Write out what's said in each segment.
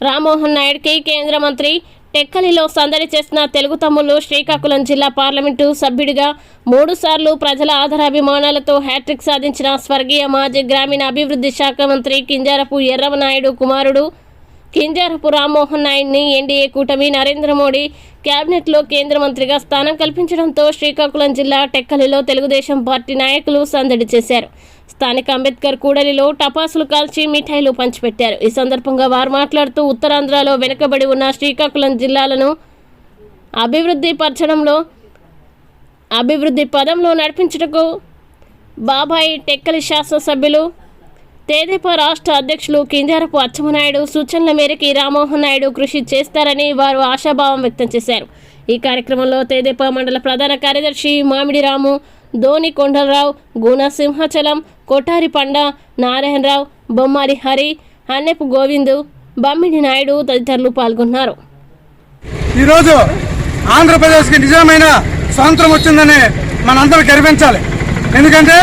రామ్మోహన్ నాయుడుకి కేంద్ర మంత్రి టెక్కలిలో సందడి చేసిన తెలుగు తమ్ముళ్ళు శ్రీకాకుళం జిల్లా పార్లమెంటు సభ్యుడిగా మూడుసార్లు ప్రజల ఆదరాభిమానాలతో హ్యాట్రిక్ సాధించిన స్వర్గీయ మాజీ గ్రామీణ అభివృద్ధి శాఖ మంత్రి కింజారపు ఎర్రవనాయుడు కుమారుడు కింజారపు రామ్మోహన్ నాయుడిని ఎన్డీఏ కూటమి నరేంద్ర మోడీ కేబినెట్లో కేంద్ర మంత్రిగా స్థానం కల్పించడంతో శ్రీకాకుళం జిల్లా టెక్కలిలో తెలుగుదేశం పార్టీ నాయకులు సందడి చేశారు. స్థానిక అంబేద్కర్ కూడలిలో టపాసులు కాల్చి మిఠాయిలు పంచిపెట్టారు. ఈ సందర్భంగా వారు మాట్లాడుతూ ఉత్తరాంధ్రలో వెనుకబడి ఉన్న శ్రీకాకుళం జిల్లాలను అభివృద్ధి పరచడంలో అభివృద్ధి పదంలో నడిపించుటకు బాబాయి టెక్కలి శాసనసభ్యులు తెదేపా రాష్ట్ర అధ్యక్షులు కింజారపు అచ్చెన్నాయుడు సూచనల మేరకు రామ్మోహన్ నాయుడు కృషి చేస్తారని వారు ఆశాభావం వ్యక్తం చేశారు. ఈ కార్యక్రమంలో తెదేపా మండల ప్రధాన కార్యదర్శి మామిడి రాము ధోని కొండలరావు గుణ సింహాచలం కొఠారి పండ నారాయణరావు బొమ్మారి హరి అన్నెపు గోవిందు బమ్మిడి నాయుడు తదితరులు పాల్గొన్నారు. ఈరోజు ఆంధ్రప్రదేశ్కి నిజమైన స్వాతంత్రం వచ్చిందని మనందరూ గర్వించాలి. ఎందుకంటే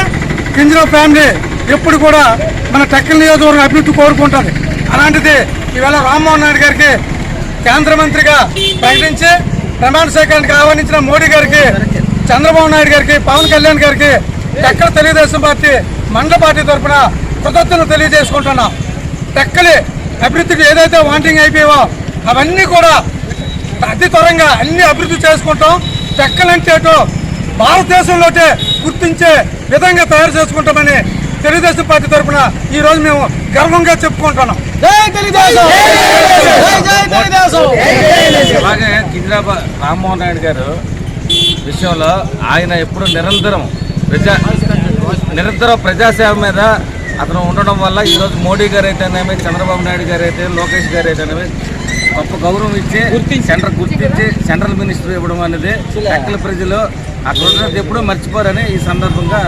కింజరావు ఫ్యామిలీ ఎప్పుడు కూడా మన టెక్కల్ నియోజకవర్గం అభివృద్ధి కోరుకుంటుంది. అలాంటిది ఈవేళ రామ్మోహన్ నాయుడు గారికి కేంద్ర మంత్రిగా ప్రకటించి ప్రమాణ స్వీకారానికి ఆహ్వానించిన మోడీ గారికి చంద్రబాబు నాయుడు గారికి పవన్ కళ్యాణ్ గారికి టెక్కల తెలుగుదేశం పార్టీ మండల పార్టీ తరఫున కృతజ్ఞతలు తెలియజేసుకుంటున్నాం. టెక్కలి అభివృద్ధికి ఏదైతే వాంటింగ్ అయిపోయావో అవన్నీ కూడా అతి త్వరగా అన్ని అభివృద్ధి చేసుకుంటాం. టెక్కలంటే భారతదేశంలోటే గుర్తించే విధంగా తయారు చేసుకుంటామని తెలుగుదేశం పార్టీ తరఫున ఈ రోజు మేము గర్వంగా చెప్పుకుంటున్నాం. అలాగే కింజరాబా రామ్మోహన్ నాయుడు గారు విషయంలో ఆయన ఎప్పుడు నిరంతరం ప్రజా నిరంతరం ప్రజాసేవ మీద అతను ఉండడం వల్ల ఈరోజు మోడీ గారు అయితేనేమి చంద్రబాబు నాయుడు గారు అయితే లోకేష్ గారు అయితేనేమి గొప్ప గౌరవం ఇచ్చి సెంటర్ గుర్తించి సెంట్రల్ మినిస్టర్ ఇవ్వడం అనేది ఎక్కల ప్రజలు అక్కడ ఉన్నది ఎప్పుడూ మర్చిపోరని ఈ సందర్భంగా